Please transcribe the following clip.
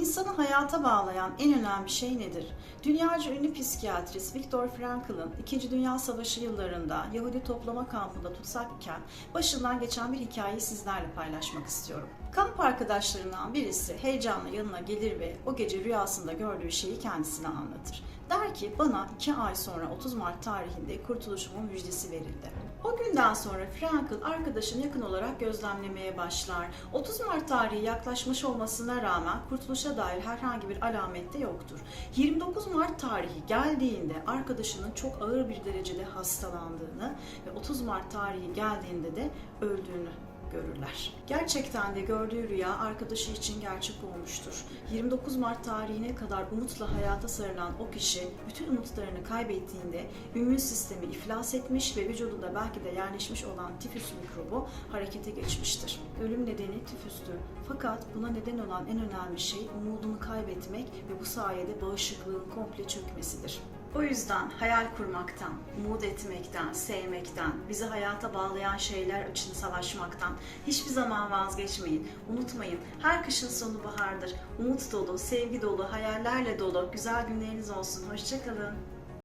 İnsanı hayata bağlayan en önemli şey nedir? Dünyaca ünlü psikiyatrist Viktor Frankl'ın 2. Dünya Savaşı yıllarında Yahudi toplama kampında tutsak iken başından geçen bir hikayeyi sizlerle paylaşmak istiyorum. Kamp arkadaşlarından birisi heyecanla yanına gelir ve o gece rüyasında gördüğü şeyi kendisine anlatır. Der ki bana 2 ay sonra 30 Mart tarihinde kurtuluşumun müjdesi verildi. O günden sonra Frankl arkadaşını yakın olarak gözlemlemeye başlar. 30 Mart tarihi yaklaşmış olmasına rağmen kurtuluşa dair herhangi bir alamet de yoktur. 29 Mart tarihi geldiğinde arkadaşının çok ağır bir derecede hastalandığını ve 30 Mart tarihi geldiğinde de öldüğünü görürler. Gerçekten de gördüğü rüya arkadaşı için gerçek olmuştur. 29 Mart tarihine kadar umutla hayata sarılan o kişi bütün umutlarını kaybettiğinde immün sistemi iflas etmiş ve vücudunda belki de yerleşmiş olan tifüs mikrobu harekete geçmiştir. Ölüm nedeni tifüstür. Fakat buna neden olan en önemli şey umudunu kaybetmek ve bu sayede bağışıklığın komple çökmesidir. O yüzden hayal kurmaktan, umut etmekten, sevmekten, bizi hayata bağlayan şeyler için savaşmaktan hiçbir zaman vazgeçmeyin. Unutmayın, her kışın sonu bahardır. Umut dolu, sevgi dolu, hayallerle dolu güzel günleriniz olsun. Hoşçakalın.